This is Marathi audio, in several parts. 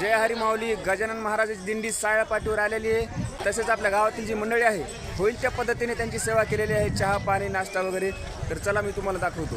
जय हरी माऊली गजानन महाराजाची दिंडी साळ्या पाठीवर आलेली आहे. तसेच आपल्या गावातील जी मंडळी आहे होईल त्या पद्धतीने त्यांची सेवा केलेली आहे चहा पाणी नाश्ता वगैरे. तर चला मी तुम्हाला दाखवतो.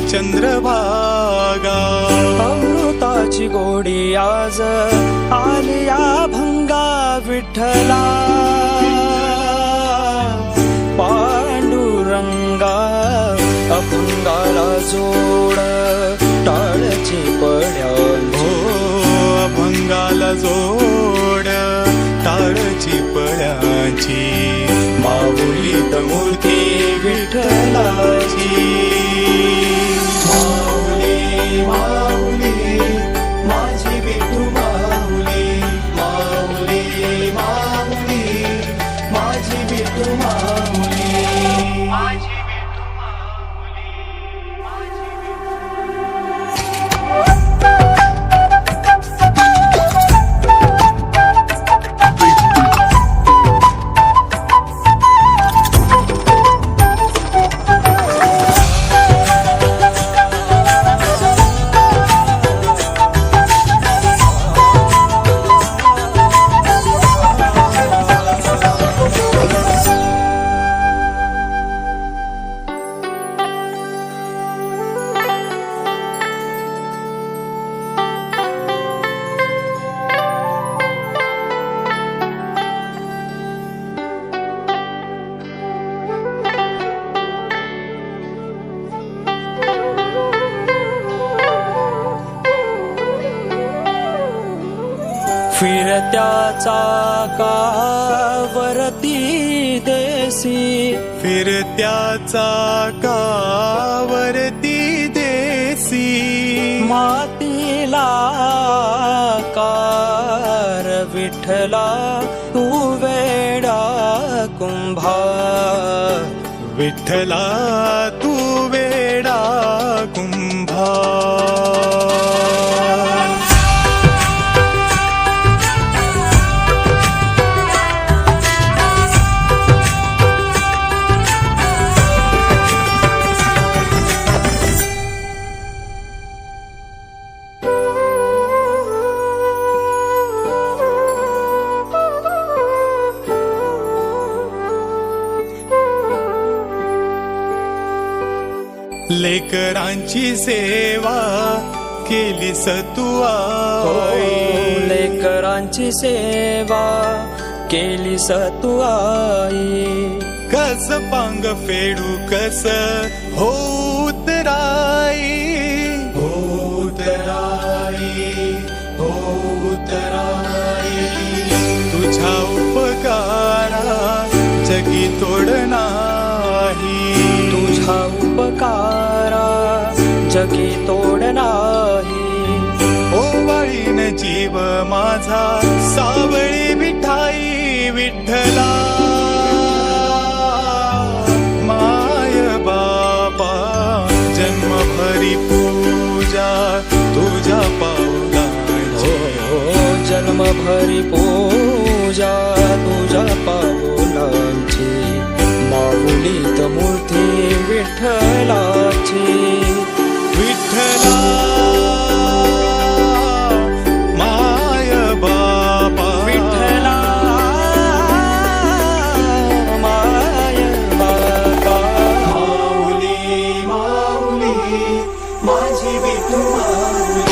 चंद्रभागा. अमृताची गोडी आज आली या भंगा विठ्ठला. पांडुरंगा अभंगाला जोड टाळची पड्यांची हो अभंगाला जोड टाळची पळाची माऊलीत मूर्ती विठ्ठलाची. फिरत्या चाकावरती देसी. फिरत्या चाकावरती देसी. मातीला कार विठ्ठला तू वेडा कुंभा. विठ्ठला तू वेडा कुंभा. लेकरांची सेवा केली सतुआ लेकरांची सेवा केली सतुआई कस पांग फेडू कस होत राई. जगी तोड नाही. ओवाळीन जीव माझा सावळी विठाई विठ्ठला. माय बापा जन्मभरी पूजा तुझ्या पावलाची. हो जन्मभरी पूजा तुझ्या पाऊलांची माऊलीत मूर्ती विठ्ठला विठ्ठला माय बापा. विठ्ठला माय बापा माऊली माऊली माझी विठू माऊली.